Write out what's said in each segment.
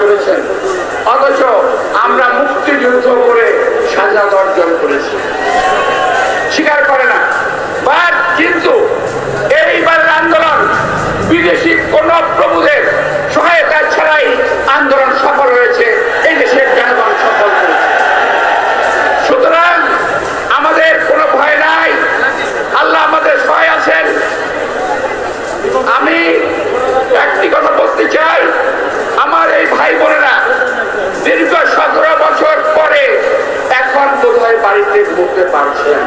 করেছেন। অথচ আমরা মুক্তিযুদ্ধ করে সাজা অর্জন করেছি। স্বীকার করে না। বাট কিন্তু এইবারের আন্দোলন, বিদেশি কোন প্রভুদের সহায়তা ছাড়াই আন্দোলন সফল হয়েছে। করতে পারছেন।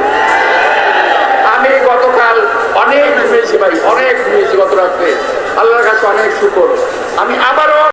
আমি গতকাল অনেক ঘুমিয়েছি ভাই, অনেক ঘুমিয়েছি গত রাত্রে। আল্লাহর কাছে অনেক শুকর। আমি আবার